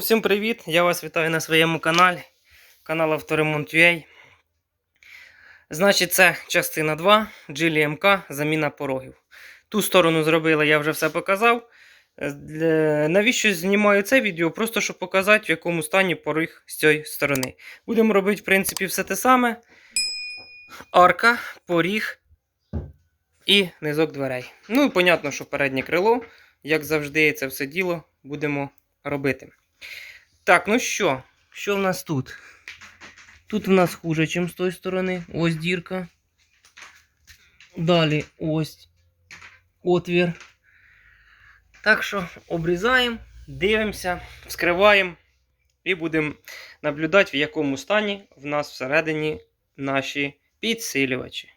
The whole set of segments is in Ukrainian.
Всім привіт! Я вас вітаю на своєму каналі. Канал Авторемонт.ua. Значить, це частина 2 Джилі МК заміна порогів. Ту сторону зробила, я вже все показав. Навіщо знімаю це відео? Просто щоб показати, в якому стані поріг з цієї сторони. Будемо робити, в принципі, все те саме. Арка, поріг і низок дверей. Ну, і понятно, що переднє крило, як завжди, це все діло будемо робити. Так, ну що? Що в нас тут? Тут в нас хуже, ніж з тої сторони. Ось дірка. Далі ось отвір. Так що обрізаємо, дивимося, вскриваємо і будемо наблюдати, в якому стані в нас всередині наші підсилювачі.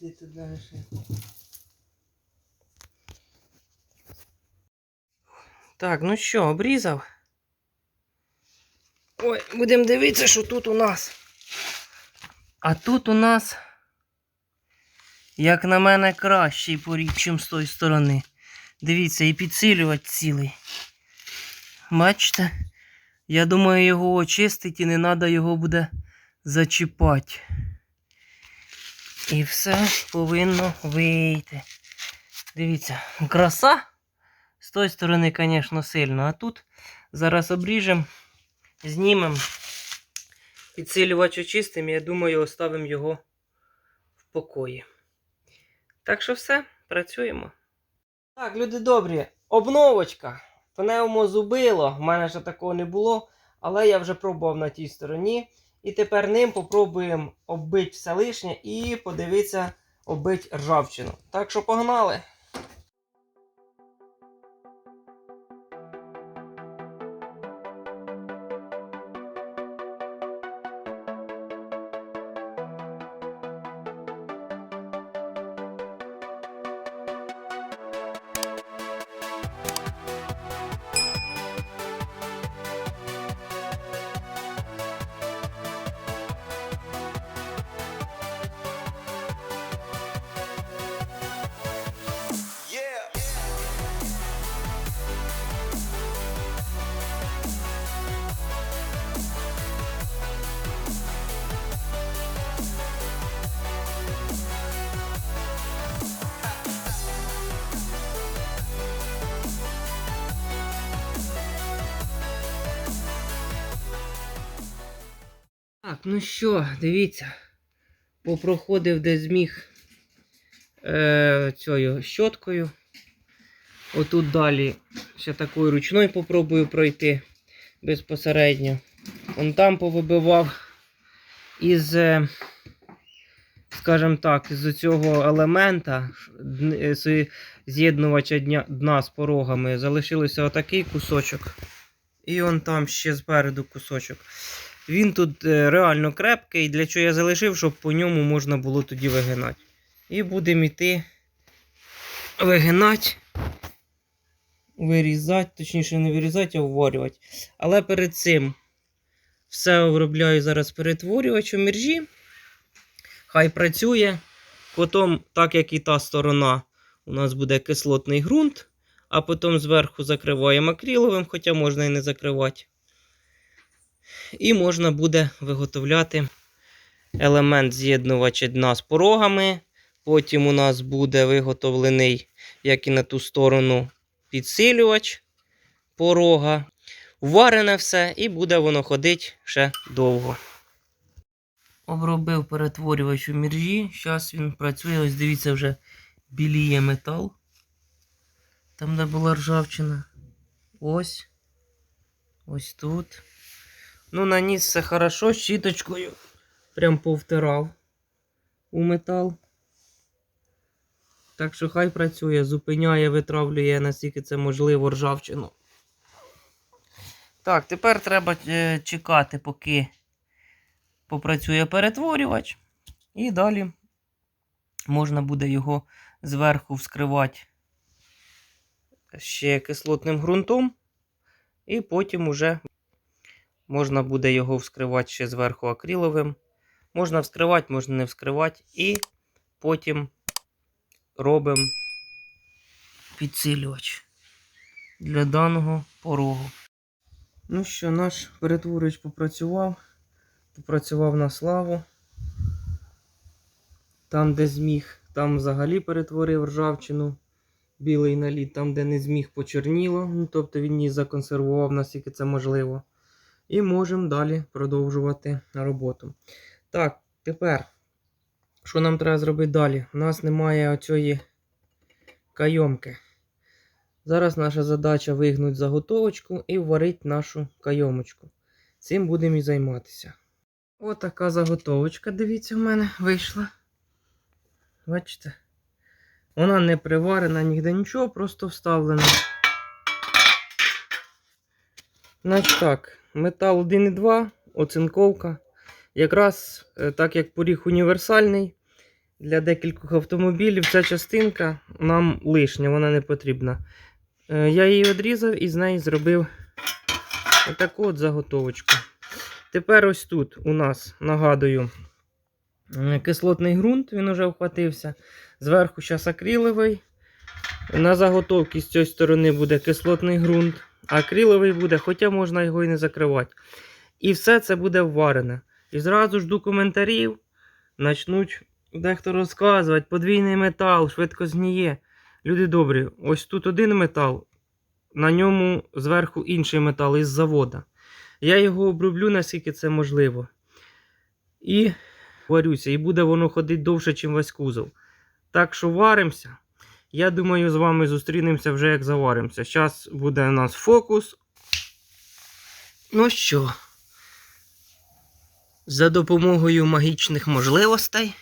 Іди ти далі. Так, ну що, обрізав? Ой, будемо дивитися, що тут у нас. А тут у нас, як на мене, кращий поріг, чим з тої сторони. Дивіться, і підсилювати цілий. Бачите? Я думаю, його очистить і не треба його буде зачіпати. І все повинно вийти. Дивіться, краса. З тої сторони, звісно, сильно. А тут зараз обріжемо, знімемо, підсилювач очистимо, я думаю, оставимо його в покої. Так що все, працюємо. Так, люди добрі, обновочка. Пневмо зубило, в мене ще такого не було, але я вже пробував на тій стороні. І тепер ним попробуємо оббити все лишнє і подивитися, оббити ржавчину. Так що погнали. Ну що, дивіться. Попроходив де зміг е, цією щоткою. Отут далі ще такою ручною попробую пройти безпосередньо. Он там повибивав із, е, скажімо так, з цього елемента е, з'єднувача дна з порогами. Залишилося отакий кусочок. І он там ще спереду кусочок. Він тут е, реально крепкий, для чого я залишив, щоб по ньому можна було тоді вигинати. І будемо йти вигинати, вирізати, точніше, не вирізати, а вварювати. Але перед цим все обробляю зараз перетворювачем міржі. Хай працює. Потім, так як і та сторона, у нас буде кислотний ґрунт, а потім зверху закриваємо акриловим, хоча можна і не закривати. І можна буде виготовляти елемент з'єднувача дна з порогами. Потім у нас буде виготовлений, як і на ту сторону, підсилювач порога. Варене все, і буде воно ходити ще довго. Обробив перетворювач у міржі. Зараз він працює. Ось дивіться, вже біліє метал. Там, де була ржавчина. Ось. Ось тут. Ну, наніс все хорошо, щіточкою. Прям повтирав у метал. Так що хай працює, зупиняє, витравлює, наскільки це можливо, ржавчину. Так, тепер треба е, чекати, поки попрацює перетворювач. І далі можна буде його зверху вскривати ще кислотним ґрунтом. І потім уже можна буде його вскривати ще зверху акриловим. Можна вскривати, можна не вскривати. І потім робимо підсилювач для даного порогу. Ну що, наш перетворювач попрацював. Попрацював на славу. Там, де зміг, там взагалі перетворив ржавчину білий наліт, там, де не зміг, почерніло. Ну, тобто він її законсервував, наскільки це можливо. І можемо далі продовжувати роботу. Так, тепер, що нам треба зробити далі? У нас немає оцієї кайомки. Зараз наша задача вигнути заготовочку і варити нашу кайомочку. Цим будемо і займатися. Отака заготовочка, дивіться, в мене вийшла. Бачите? Вона не приварена ніде нічого, просто вставлена. Значить так, метал 1,2, оцинковка. Якраз е, так як поріг універсальний, для декількох автомобілів ця частинка нам лишня, вона не потрібна. Е, Я її відрізав і з неї зробив отаку от заготовочку. Тепер ось тут у нас, нагадую, кислотний ґрунт, він уже вхватився. Зверху зараз акриловий. На заготовці з цієї сторони буде кислотний ґрунт, акриловий буде, хоча можна його і не закривати. І все це буде вварене. І зразу жду коментарів. Начнуть дехто розказувати, подвійний метал, швидко згніє. Люди добрі, ось тут один метал, на ньому зверху інший метал із завода. Я його оброблю, наскільки це можливо. І варюся, і буде воно ходити довше, ніж весь кузов. Так що варимося. Я думаю, з вами зустрінемося вже як заваримося. Зараз буде у нас фокус. Ну що, за допомогою магічних можливостей.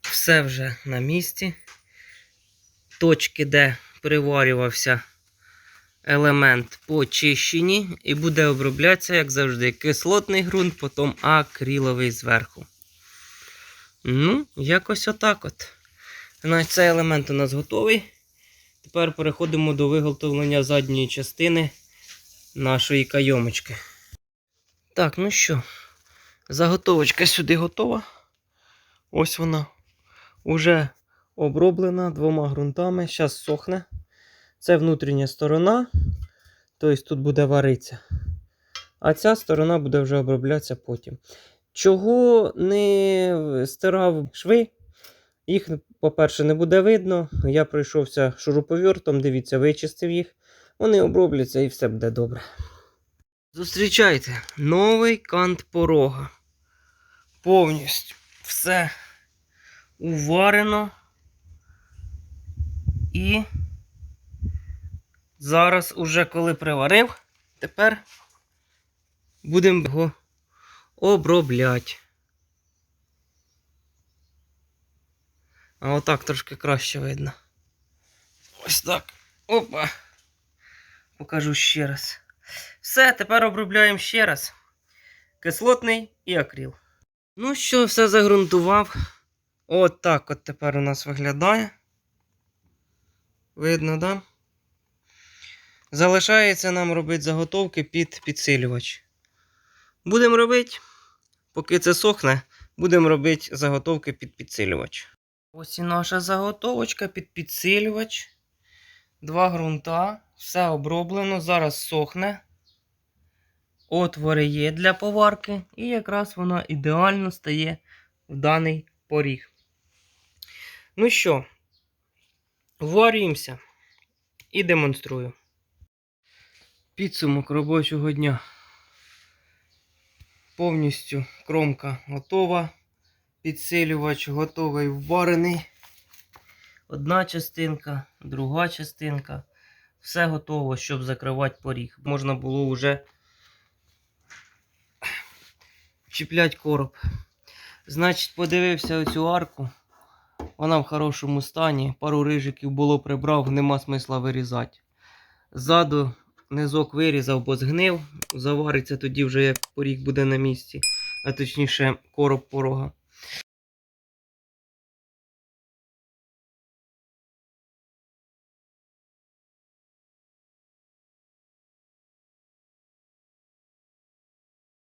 Все вже на місці. Точки, де приварювався елемент почищені, і буде оброблятися, як завжди, кислотний ґрунт, потім акриловий зверху. Ну, якось отак от. Значить, цей елемент у нас готовий. Тепер переходимо до виготовлення задньої частини нашої кайомочки. Так, ну що, заготовочка сюди готова. Ось вона уже оброблена двома ґрунтами. Зараз сохне. Це внутрішня сторона. Тобто тут буде варитися. А ця сторона буде вже оброблятися потім. Чого не стирав шви? Їх, по-перше, не буде видно. Я пройшовся шуруповертом, дивіться, вичистив їх. Вони обробляться і все буде добре. Зустрічайте новий кант порога. Повністю все уварено. І зараз, уже коли приварив, тепер будемо його обробляти. А отак трошки краще видно. Ось так. Опа. Покажу ще раз. Все, тепер обробляємо ще раз. Кислотний і акрил. Ну що, все загрунтував. От так от тепер у нас виглядає. Видно, да? Залишається нам робити заготовки під підсилювач. Будемо робити, поки це сохне, будемо робити заготовки під підсилювач. Ось і наша заготовочка під підсилювач. Два ґрунта. Все оброблено. Зараз сохне. Отвори є для поварки. І якраз вона ідеально стає в даний поріг. Ну що, варюємося і демонструю. Підсумок робочого дня. Повністю кромка готова. Підсилювач готовий варений. Одна частинка, друга частинка. Все готово, щоб закривати поріг. Можна було вже чіпляти короб. Значить, подивився оцю арку. Вона в хорошому стані. Пару рижиків було прибрав, нема смисла вирізати. Ззаду низок вирізав, бо згнив. Завариться тоді вже як поріг буде на місці, а точніше короб порога.